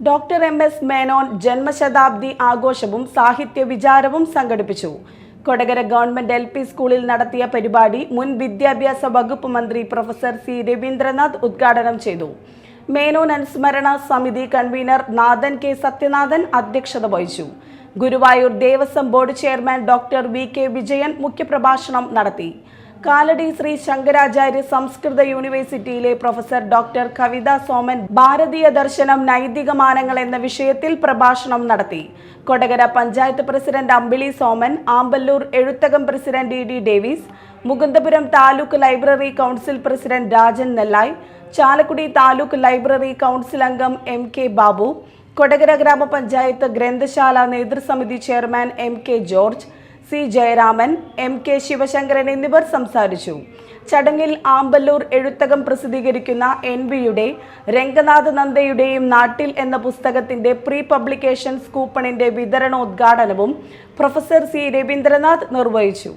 Doctor M S Menon ജന്മശതാബ്ദി ആഘോഷവും സാഹിത്യ വിചാരവും സംഘടിപ്പിച്ചു. കൊടകര ഗവൺമെന്റ് എൽ പി സ്കൂളിൽ നടത്തിയ പരിപാടി മുൻ വിദ്യാഭ്യാസ വകുപ്പ് മന്ത്രി പ്രൊഫസർ സി രവീന്ദ്രനാഥ് ഉദ്ഘാടനം ചെയ്തു. മേനോൻ അനുസ്മരണ സമിതി കൺവീനർ നാഥൻ കെ സത്യനാഥൻ അധ്യക്ഷത വഹിച്ചു. Guruvayur Devaswom board chairman doctor V K Vijayan മുഖ്യപ്രഭാഷണം നടത്തി. കാലടി ശ്രീ ശങ്കരാചാര്യ സംസ്കൃത യൂണിവേഴ്സിറ്റിയിലെ പ്രൊഫസർ ഡോക്ടർ കവിത സോമൻ ഭാരതീയ ദർശനം നൈതിക മാനങ്ങൾ എന്ന വിഷയത്തിൽ പ്രഭാഷണം നടത്തി. Kodakara panchayat president Ambili Soman Ampallur Ezhuthakam president E D Davis Mukundapuram taluk library council president Rajan Nellai Chalakudy taluk library council അംഗം എം കെ ബാബു കൊടകര ഗ്രാമപഞ്ചായത്ത് ഗ്രന്ഥശാല നേതൃസമിതി chairman M K George C Jayaraman M K Sivasankaran എന്നിവർ സംസാരിച്ചു. ചടങ്ങിൽ ആമ്പല്ലൂർ എഴുത്തകം പ്രസിദ്ധീകരിക്കുന്ന N വിയുടെ രംഗനാഥ് നന്ദയുടെയും നാട്ടിൽ എന്ന പുസ്തകത്തിന്റെ പ്രീ പബ്ലിക്കേഷൻ കൂപ്പണിന്റെ വിതരണോദ്ഘാടനവും പ്രൊഫസർ സി രവീന്ദ്രനാഥ് നിർവഹിച്ചു.